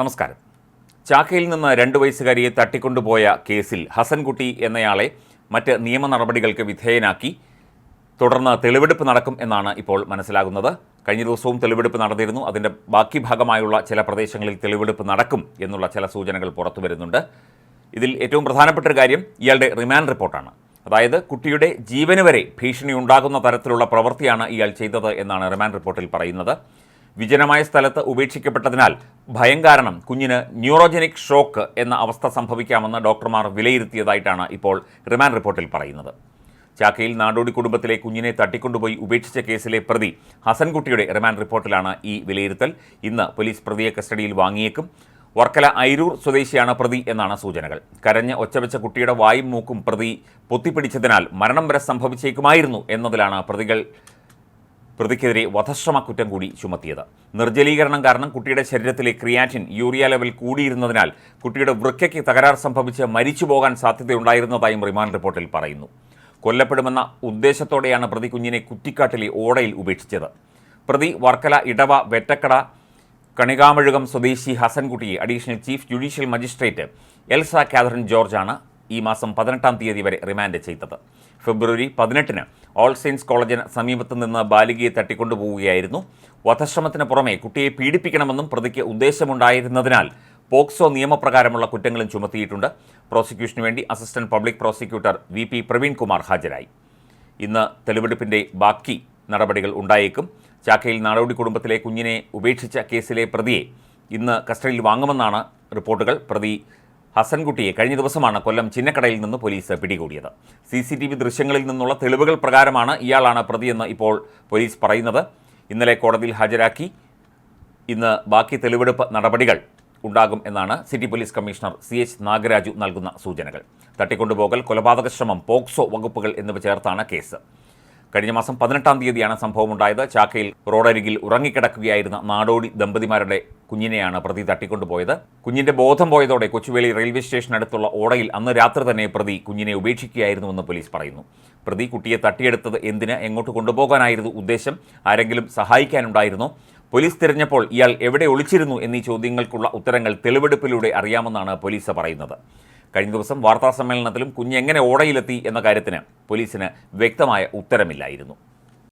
നമസ്കാരം. ചാക്കയിൽ നിന്ന് രണ്ട് വയസ്സുകാരിയെ തട്ടിക്കൊണ്ടുപോയ കേസിൽ ഹസൻകുട്ടി എന്നയാളെ മറ്റ് നിയമ നടപടികൾക്ക് വിധേയനാക്കി. തുടർന്ന് തെളിവെടുപ്പ് നടക്കും എന്നാണ് ഇപ്പോൾ മനസ്സിലാകുന്നത്. കഴിഞ്ഞ ദിവസവും തെളിവെടുപ്പ് നടന്നിരുന്നു. അതിന്റെ ബാക്കി ഭാഗമായുള്ള ചില പ്രദേശങ്ങളിൽ തെളിവെടുപ്പ് നടക്കും എന്നുള്ള ചില സൂചനകൾ പുറത്തു വരുന്നുണ്ട്. ഇതിൽ ഏറ്റവും പ്രധാനപ്പെട്ട ഒരു കാര്യം ഇയാളുടെ റിമാൻഡ് റിപ്പോർട്ടാണ്. അതായത് കുട്ടിയുടെ ജീവന് വരെ ഭീഷണി ഉണ്ടാകുന്ന തരത്തിലുള്ള പ്രവൃത്തിയാണ് ഇയാൾ ചെയ്തത് എന്നാണ് റിമാൻഡ് റിപ്പോർട്ടിൽ പറയുന്നത്. വിജനമായ സ്ഥലത്ത് ഉപേക്ഷിക്കപ്പെട്ടതിനാൽ ഭയം കാരണം കുഞ്ഞിന് ന്യൂറോജനിക് ഷോക്ക് എന്ന അവസ്ഥ സംഭവിക്കാമെന്ന് ഡോക്ടർമാർ വിലയിരുത്തിയതായിട്ടാണ് ഇപ്പോൾ റിമാൻഡ് റിപ്പോർട്ടിൽ പറയുന്നത്. ചാക്കയിൽ നാടോടി കുടുംബത്തിലെ കുഞ്ഞിനെ തട്ടിക്കൊണ്ടുപോയി ഉപേക്ഷിച്ച കേസിലെ പ്രതി ഹസൻകുട്ടിയുടെ റിമാൻഡ് റിപ്പോർട്ടിലാണ് ഈ വിലയിരുത്തൽ. ഇന്ന് പോലീസ് പ്രതിയെ കസ്റ്റഡിയിൽ വാങ്ങിയേക്കും. വർക്കല ഐരൂർ സ്വദേശിയാണ് പ്രതി എന്നാണ് സൂചനകൾ. കരഞ്ഞ ഒച്ചവെച്ച കുട്ടിയുടെ വായും മൂക്കും പ്രതി പൊത്തിപ്പിടിച്ചതിനാൽ മരണം വരെ സംഭവിച്ചേക്കുമായിരുന്നു എന്നതിലാണ് പ്രതികൾ പ്രതിക്കെതിരെ വധശ്രമ കുറ്റം കൂടി ചുമത്തിയത്. നിർജലീകരണം കാരണം കുട്ടിയുടെ ശരീരത്തിലെ ക്രിയാറ്റിൻ യൂറിയ ലെവൽ കൂടിയിരുന്നതിനാൽ കുട്ടിയുടെ വൃക്കയ്ക്ക് തകരാർ സംഭവിച്ച് മരിച്ചു പോകാൻ സാധ്യതയുണ്ടായിരുന്നതായും റിമാൻഡ് റിപ്പോർട്ടിൽ പറയുന്നു. കൊല്ലപ്പെടുമെന്ന ഉദ്ദേശത്തോടെയാണ് പ്രതി കുഞ്ഞിനെ കുറ്റിക്കാട്ടിലെ ഓടയിൽ ഉപേക്ഷിച്ചത്. പ്രതി വർക്കല ഇടവ വെറ്റക്കട കണികാമഴുകം സ്വദേശി ഹസൻകുട്ടിയെ additional chief judicial magistrate Elsa Catherine ജോർജാണ് ഈ മാസം പതിനെട്ടാം തീയതി വരെ റിമാൻഡ് ചെയ്തത്. ഫെബ്രുവരി പതിനെട്ടിന് ഓൾ സെയിൻസ് കോളേജിന് സമീപത്ത് നിന്ന് ബാലികയെ തട്ടിക്കൊണ്ടുപോവുകയായിരുന്നു. വധശ്രമത്തിന് പുറമെ കുട്ടിയെ പീഡിപ്പിക്കണമെന്നും പ്രതിക്ക് ഉദ്ദേശമുണ്ടായിരുന്നതിനാൽ പോക്സോ നിയമപ്രകാരമുള്ള കുറ്റങ്ങളും ചുമത്തിയിട്ടുണ്ട്. പ്രോസിക്യൂഷന് വേണ്ടി assistant public prosecutor V P Praveenkumar ഹാജരായി. ഇന്ന് തെളിവെടുപ്പിന്റെ ബാക്കി നടപടികൾ ഉണ്ടായേക്കും. ചാക്കയിൽ നാടോടി കുടുംബത്തിലെ കുഞ്ഞിനെ ഉപേക്ഷിച്ച കേസിലെ പ്രതിയെ ഇന്ന് കസ്റ്റഡിയിൽ വാങ്ങുമെന്നാണ് റിപ്പോർട്ടുകൾ. പ്രതി ഹസൻകുട്ടിയെ കഴിഞ്ഞ ദിവസമാണ് കൊല്ലം ചിന്നക്കടയിൽ നിന്ന് പോലീസ് പിടികൂടിയത്. സി സി ടി വി ദൃശ്യങ്ങളിൽ നിന്നുള്ള തെളിവുകൾ പ്രകാരമാണ് ഇയാളാണ് പ്രതിയെന്ന് ഇപ്പോൾ പോലീസ് പറയുന്നത്. ഇന്നലെ കോടതിയിൽ ഹാജരാക്കി. ഇന്ന് ബാക്കി തെളിവെടുപ്പ് നടപടികൾ ഉണ്ടാകും എന്നാണ് city police commissioner C H Nagaraju നൽകുന്ന സൂചനകൾ. തട്ടിക്കൊണ്ടുപോകൽ കൊലപാതക ശ്രമം പോക്സോ വകുപ്പുകൾ എന്നിവ ചേർത്താണ് കേസ്. കഴിഞ്ഞ മാസം പതിനെട്ടാം തീയതിയാണ് സംഭവമുണ്ടായത്. ചാക്കയിൽ റോഡരികിൽ ഉറങ്ങിക്കിടക്കുകയായിരുന്ന നാടോടി ദമ്പതിമാരുടെ കുഞ്ഞിനെയാണ് പ്രതി തട്ടിക്കൊണ്ടുപോയത്. കുഞ്ഞിന്റെ ബോധം പോയതോടെ കൊച്ചുവേളി റെയിൽവേ സ്റ്റേഷനടുത്തുള്ള ഓടയിൽ അന്ന് രാത്രി തന്നെ പ്രതി കുഞ്ഞിനെ ഉപേക്ഷിക്കുകയായിരുന്നുവെന്ന് പോലീസ് പറയുന്നു. പ്രതി കുട്ടിയെ തട്ടിയെടുത്തത് എന്തിന് എങ്ങോട്ട് കൊണ്ടുപോകാനായിരുന്നു ഉദ്ദേശം ആരെങ്കിലും സഹായിക്കാനുണ്ടായിരുന്നോ? പോലീസ് തിരഞ്ഞപ്പോൾ ഇയാൾ എവിടെ ഒളിച്ചിരുന്നു എന്നീ ചോദ്യങ്ങൾക്കുള്ള ഉത്തരങ്ങൾ തെളിവെടുപ്പിലൂടെ അറിയാമെന്നാണ് പോലീസ് പറയുന്നത്. കഴിഞ്ഞ ദിവസം വാർത്താ സമ്മേളനത്തിലും കുഞ്ഞ് എങ്ങനെ ഓടയിലെത്തി എന്ന കാര്യത്തിന് പോലീസിന് വ്യക്തമായ ഉത്തരമില്ലായിരുന്നു